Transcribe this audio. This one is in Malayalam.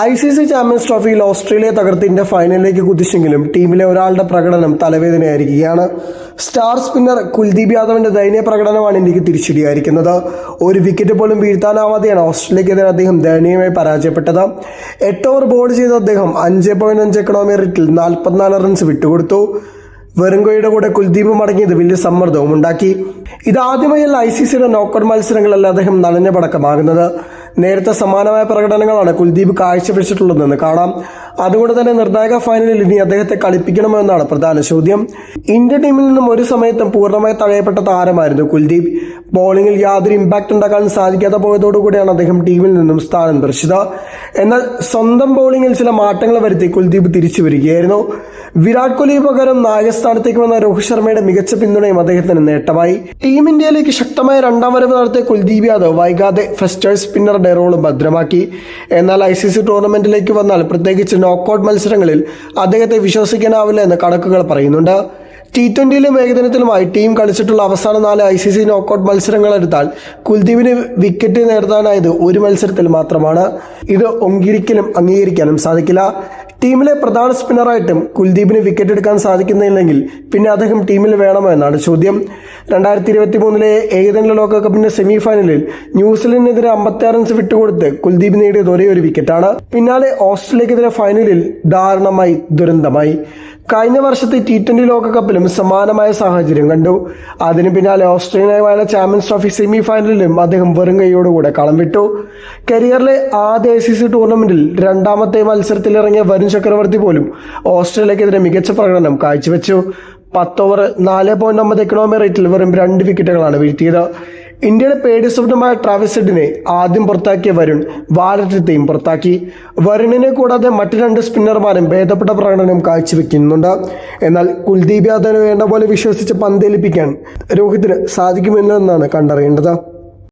ഐ സി സി ചാമ്പ്യൻസ് ട്രോഫിയിൽ ഓസ്ട്രേലിയ തകർത്ത് ഇന്ത്യ ഫൈനലിലേക്ക് കുതിച്ചെങ്കിലും ടീമിലെ ഒരാളുടെ പ്രകടനം തലവേദനയായിരിക്കുകയാണ്. സ്റ്റാർ സ്പിന്നർ കുൽദീപ് യാദവിന്റെ ദയനീയ പ്രകടനമാണ് ഇന്ത്യയ്ക്ക് തിരിച്ചടിയായിരിക്കുന്നത്. ഒരു വിക്കറ്റ് പോലും വീഴ്ത്താനാവാതെയാണ് ഓസ്ട്രേലിയക്കെതിരെ അദ്ദേഹം ദയനീയമായി പരാജയപ്പെട്ടത്. എട്ട് ഓവർ ബോൾ ചെയ്ത അദ്ദേഹം അഞ്ച് പോയിന്റ് അഞ്ച് എക്കണോമി റേറ്റിൽ നാൽപ്പത്തിനാല് റൺസ് വിട്ടുകൊടുത്തു. വെറുങ്കോയുടെ കൂടെ കുൽദീപ് മടങ്ങിയത് വലിയ സമ്മർദ്ദവും ഉണ്ടാക്കി ഇതാദ്യമായല്ല ഐ സി സിയുടെ നോക്കൌട്ട് മത്സരങ്ങളല്ല അദ്ദേഹം നനഞ്ഞ പടക്കമാകുന്നത്. നേരത്തെ സമാനമായ പ്രകടനങ്ങളാണ് കുൽദീപ് കാഴ്ചവെച്ചിട്ടുള്ളതെന്ന് കാണാം. അതുകൊണ്ട് തന്നെ നിർണായക ഫൈനലിൽ ഇനി അദ്ദേഹത്തെ കളിപ്പിക്കണമെന്നാണ് പ്രധാന ചോദ്യം. ഇന്ത്യൻ ടീമിൽ നിന്നും ഒരു സമയത്തും പൂർണമായി തഴയപ്പെട്ട താരമായിരുന്നു കുൽദീപ്. ബോളിംഗിൽ യാതൊരു ഇമ്പാക്ട് ഉണ്ടാക്കാൻ സാധിക്കാതെ പോയതോടുകൂടിയാണ് അദ്ദേഹം ടീമിൽ നിന്നും സ്ഥാനം തെറിച്ചത് എന്നാൽ സ്വന്തം ബോളിംഗിൽ ചില മാറ്റങ്ങൾ വരുത്തി കുൽദീപ് തിരിച്ചു വരികയായിരുന്നു. വിരാട് കോഹ്ലി പകരം നായകസ്ഥാനത്തേക്ക് വന്ന രോഹിത് ശർമ്മയുടെ മികച്ച പിന്തുണയും അദ്ദേഹത്തിന് നേട്ടമായി. ടീം ഇന്ത്യയിലേക്ക് ശക്തമായ രണ്ടാം വരവ് നടത്തിയ കുൽദീപ് യാദവ് വൈകാതെ ഫസ്റ്റേഴ്സ് സ്പിന്നറുടെ റോളും ഭദ്രമാക്കി. എന്നാൽ ഐ സി സി ടൂർണമെന്റിലേക്ക് വന്നാൽ പ്രത്യേകിച്ച് നോക്കൌട്ട് മത്സരങ്ങളിൽ അദ്ദേഹത്തെ വിശ്വസിക്കാനാവില്ല എന്ന് കണക്കുകൾ പറയുന്നുണ്ട്. ടി ട്വന്റിയിലും ഏകദിനത്തിലുമായി ടീം കളിച്ചിട്ടുള്ള അവസാന നാല് ഐ സി സി നോക്കൌട്ട് മത്സരങ്ങൾ എടുത്താൽ കുൽദീപിന് വിക്കറ്റ് നേടാനായത് ഒരു മത്സരത്തിൽ മാത്രമാണ്. ഇത് ഒങ്കിരിക്കലും അംഗീകരിക്കാനും സാധിക്കില്ല. ടീമിലെ പ്രധാന സ്പിന്നറായിട്ടും കുൽദീപിന് വിക്കറ്റ് എടുക്കാൻ സാധിക്കുന്നില്ലെങ്കിൽ പിന്നെ അദ്ദേഹം ടീമിൽ വേണമോ എന്നാണ് ചോദ്യം. രണ്ടായിരത്തി ഇരുപത്തി മൂന്നിലെ ഏകദിന ലോകകപ്പിന്റെ സെമി ഫൈനലിൽ ന്യൂസിലൻഡിനെതിരെ അമ്പത്തി റൺസ് വിട്ടുകൊടുത്ത് കുൽദീപ് നേടിയത് ഒരേ ഒരു വിക്കറ്റാണ് പിന്നാലെ ഓസ്ട്രേലിയക്കെതിരെ ഫൈനലിൽ ദാരുണമായി ദുരന്തമായി. കഴിഞ്ഞ വർഷത്തെ ടി ട്വന്റി ലോകകപ്പിലും സമാനമായ സാഹചര്യം കണ്ടു. അതിന് പിന്നാലെ ഓസ്ട്രേലിയയുമായുള്ള ചാമ്പ്യൻസ് ട്രോഫി സെമി ഫൈനലിലും അദ്ദേഹം വെറും കൈയോടുകൂടെ കളം വിട്ടു. കരിയറിലെ ആദ്യ ഐ സി സി ടൂർണമെന്റിൽ രണ്ടാമത്തെ മത്സരത്തിൽ ഇറങ്ങിയ വരുൺ ചക്രവർത്തി പോലും ഓസ്ട്രേലിയക്കെതിരെ മികച്ച പ്രകടനം കാഴ്ചവെച്ചു. പത്തോവർ നാല് പോയിന്റ് ഒമ്പത് എക്കണോമി റേറ്റിൽ വെറും രണ്ട് വിക്കറ്റുകളാണ് വീഴ്ത്തിയത്. ഇന്ത്യയുടെ പേടി സ്വപ്നമായ ട്രാവിസ് ഹെഡിനെ ആദ്യം പുറത്താക്കിയ വരുൺ വാലറ്റത്തെയും പുറത്താക്കി. വരുണിനെ കൂടാതെ മറ്റു രണ്ട് സ്പിന്നർമാരും ഭേദപ്പെട്ട പ്രകടനം കാഴ്ചവെക്കുന്നുണ്ട്. എന്നാൽ കുൽദീപ് യാദവിന് വേണ്ട പോലെ വിശ്വസിച്ച് പന്തേൽപ്പിക്കാൻ രോഹിത്തിന് സാധിക്കുമില്ലെന്നാണ് കണ്ടറിയേണ്ടത്.